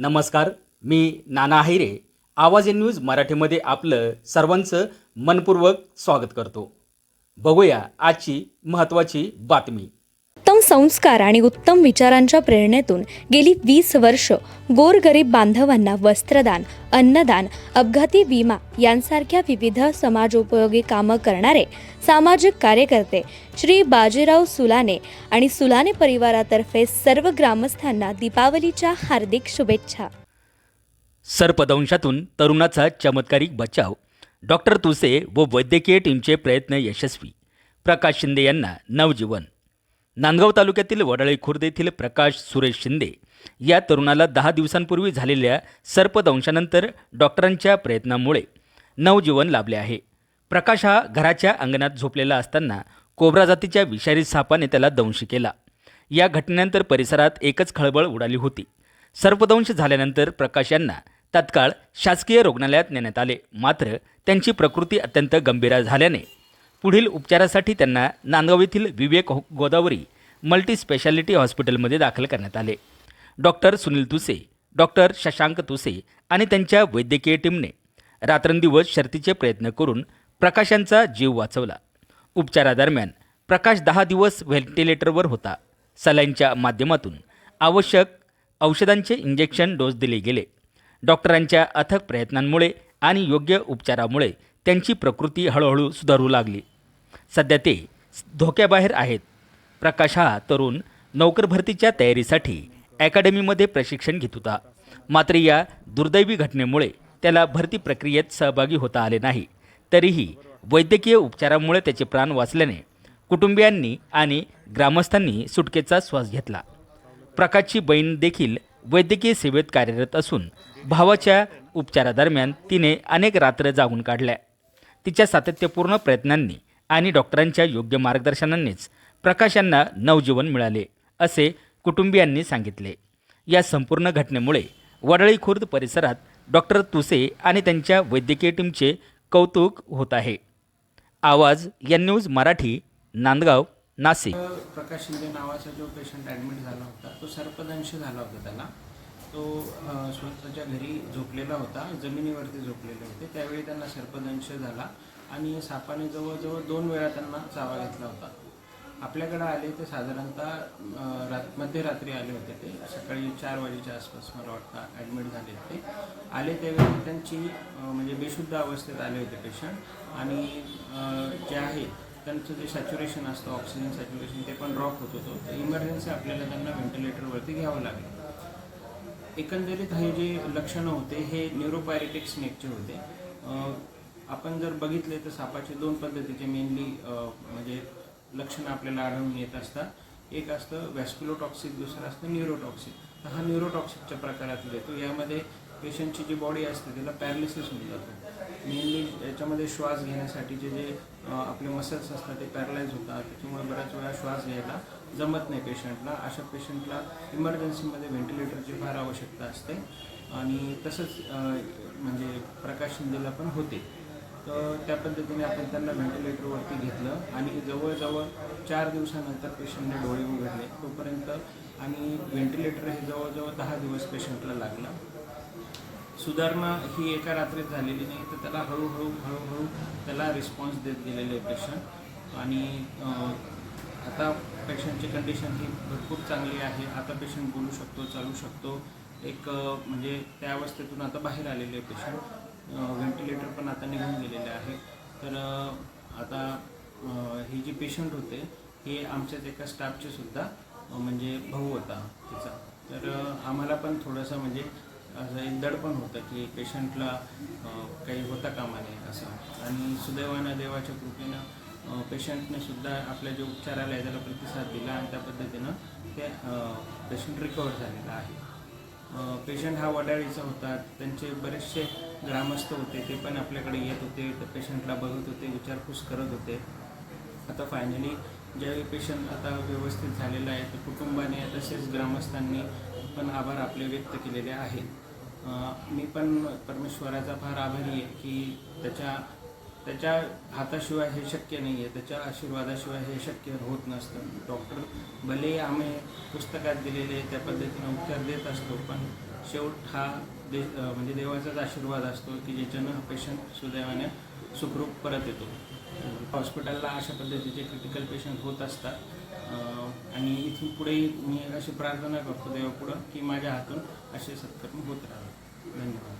नमस्कार मी नाना हिरे आवाज in news मराठीमध्ये आपलं सर्वांचं मनपूर्वक स्वागत करतो. बघूया आजची महत्त्वाची बातमी. संस्कार आणि उत्तम विचारांच्या प्रेरणेतून गेली वीस वर्ष गोरगरीब बांधवांना वस्त्रदान अन्नदान अपघाती विमा यांसारख्या विविध समाजोपयोगी कामं करणारे सामाजिक कार्यकर्ते श्री बाजीराव सुलाने आणि सुलाने परिवारातर्फे सर्व ग्रामस्थांना दीपावलीच्या हार्दिक शुभेच्छा. सर्पदंशातून तरुणाचा चमत्कारिक बचाव. डॉक्टर तुसे व वैद्यकीय टीमचे प्रयत्न यशस्वी. प्रकाश शिंदे यांना नवजीवन. नांदगाव तालुक्यातील वडाळी खुर्द येथील प्रकाश सुरेश शिंदे या तरुणाला दहा दिवसांपूर्वी झालेल्या सर्पदंशानंतर डॉक्टरांच्या प्रयत्नामुळे नवजीवन लाभले आहे. प्रकाश हा घराच्या अंगणात झोपलेला असताना कोबरा जातीच्या विषारी सापाने त्याला दंश केला. या घटनेनंतर परिसरात एकच खळबळ उडाली होती. सर्पदंश झाल्यानंतर प्रकाश यांना तत्काळ शासकीय रुग्णालयात नेण्यात आले. मात्र त्यांची प्रकृती अत्यंत गंभीर झाल्याने पुढील उपचारासाठी त्यांना नांदगाव येथील विवेक गोदावरी मल्टी स्पेशालिटी हॉस्पिटलमध्ये दाखल करण्यात आले. डॉक्टर सुनील तुसे डॉक्टर शशांक तुसे आणि त्यांच्या वैद्यकीय टीमने रात्रंदिवस शर्तीचे प्रयत्न करून प्रकाशांचा जीव वाचवला. उपचारादरम्यान प्रकाश दहा दिवस व्हेंटिलेटरवर होता. सलाईनच्या माध्यमातून आवश्यक औषधांचे इंजेक्शन डोस दिले गेले. डॉक्टरांच्या अथक प्रयत्नांमुळे आणि योग्य उपचारामुळे त्यांची प्रकृती हळूहळू सुधारू लागली. सध्या ते धोक्याबाहेर आहेत. प्रकाश हा तरुण नोकर भरतीच्या तयारीसाठी अकॅडमीमध्ये प्रशिक्षण घेत होता. मात्र या दुर्दैवी घटनेमुळे त्याला भरती प्रक्रियेत सहभागी होता आले नाही. तरीही वैद्यकीय उपचारामुळे त्याचे प्राण वाचल्याने कुटुंबियांनी आणि ग्रामस्थांनी सुटकेचा श्वास घेतला. प्रकाशची बहीण देखील वैद्यकीय सेवेत कार्यरत असून भावाच्या उपचारादरम्यान तिने अनेक रात्र जागून काढल्या. तिच्या सातत्यपूर्ण प्रयत्नांनी आणि डॉक्टरांच्या योग्य मार्गदर्शनानेच प्रकाश यांना नवजीवन मिळाले असे कुटुंबियांनी सांगितले. या संपूर्ण घटनेमुळे वडळी खुर्द परिसरात डॉक्टर तुसे आणि त्यांच्या वैद्यकीय टीमचे कौतुक होत आहे. आवाज या न्यूज मराठी नांदगाव नाशिक प्रकाश शिंदे नावाचा जो पेशंट ॲडमिट झाला होता तो सर्पदंश झाला होता त्याला. तो स्वतःच्या घरी झोपलेला होता जमिनीवरती झोपलेले होते. त्यावेळी त्यांना सर्पदंश झाला आणि सापाने जवळजवळ दोन वेळा त्यांना चावा घेतला होता. आपल्याकडे आले ते साधारणतः रात मध्यरात्री आले होते ते. सकाळी चार वाजेच्या आसपास मला वाटतं ॲडमिट झाले ते आले त्यावेळी त्यांची म्हणजे बेशुद्ध अवस्थेत आले होते पेशंट आणि जे आहे त्यांचं जे सॅच्युरेशन असतं ऑक्सिजन सॅच्युरेशन ते पण ड्रॉप होत होतं. इमर्जन्सी आपल्याला त्यांना व्हेंटिलेटरवरती घ्यावं लागेल. एकंदरीत हे जे लक्षणं होते हे न्यूरोपायरेटिक स्नेकचे होते. आपण जर बघितले तर सापाचे दोन पद्धतीचे मेनली म्हणजे लक्षणं आपल्याला आढळून येत असतात. एक असतं वॅस्क्युलोटॉक्सिक दुसरं असतं न्यूरोटॉक्सिक तर हा न्यूरोटॉक्सिकच्या प्रकारातील येतो. यामध्ये पेशंटची जी बॉडी असते त्याला पॅरालिसिस होऊन जातो मेनली याच्यामध्ये श्वास घेण्यासाठीचे जे जे आपले मसल्स असतात ते पॅरलाइज होतात. त्याच्यामुळे बऱ्याच वेळा श्वास घ्यायला जमत नाही पेशंटला अशा पेशंटला इमर्जन्सीमध्ये व्हेंटिलेटरची फार आवश्यकता असते. आणि तसंच म्हणजे प्रकाश शिंदेला पण होते. तर त्या पद्धतीने आपण त्यांना व्हेंटिलेटरवरती घेतलं आणि जवळजवळ चार दिवसानंतर पेशंटने डोळे उघडले. तोपर्यंत आणि व्हेंटिलेटर हे जवळजवळ दहा दिवस पेशंटला लागलं. सुधारणा ही एका रात्रीत झालेली नाही तर त्याला हळूहळू हळूहळू त्याला रिस्पॉन्स देत गेलेले पेशंट आणि आता पेशंटची कंडिशन ही भरपूर चांगली आहे. आता पेशंट बोलू शकतो चालू शकतो. एक म्हणजे त्या अवस्थेतून आता बाहेर आलेले पेशंट व्हेंटिलेटर पण आता निघून गेलेले आहे. तर आता हे जे पेशंट होते हे आमच्याच एका स्टाफचे सुद्धा म्हणजे भाऊ होता तिचा. तर आम्हाला पण थोडंसं म्हणजे असं एक दडपण होतं की पेशंटला काही होता कामा नये असं. आणि सुदैवानं देवाच्या कृपेनं पेशंटने सुद्धा आपल्या जे उपचार आहे त्याला प्रतिसाद दिला आणि त्या पद्धतीनं ते पेशंट रिकवर झालेला आहे. पेशंट हा वडाळीचा होता. त्यांचे बरेचसे ग्रामस्थ होते ते पण आपल्याकडे येत होते त्या पेशंटला बघत होते विचारपूस करत होते. आता फायनली ज्यावेळी पेशंट आता व्यवस्थित झालेला आहे तर कुटुंबाने तसेच ग्रामस्थांनी पण आभार आपले व्यक्त केलेले आहेत. मी पण परमेश्वराचा फार आभारी आहे की त्याच्या त्याच्या हाताशिवाय हे शक्य नाही आहे त्याच्या आशीर्वादाशिवाय हे शक्य होत नसतं. डॉक्टर भले आम्ही पुस्तकात दिलेले त्या पद्धतीनं उपचार देत असतो पण शेवट हा दे म्हणजे देवाचाच आशीर्वाद असतो की ज्याच्यानं हा पेशंट सुदैवाने सुखरूप परत येतो. हॉस्पिटलला अशा पद्धतीचे क्रिटिकल पेशंट होत असतात. आणि इथून पुढे मी अशी प्रार्थना करतो देवापुढं की माझ्या हातून असे सत्कर्म होत राहावे. धन्यवाद.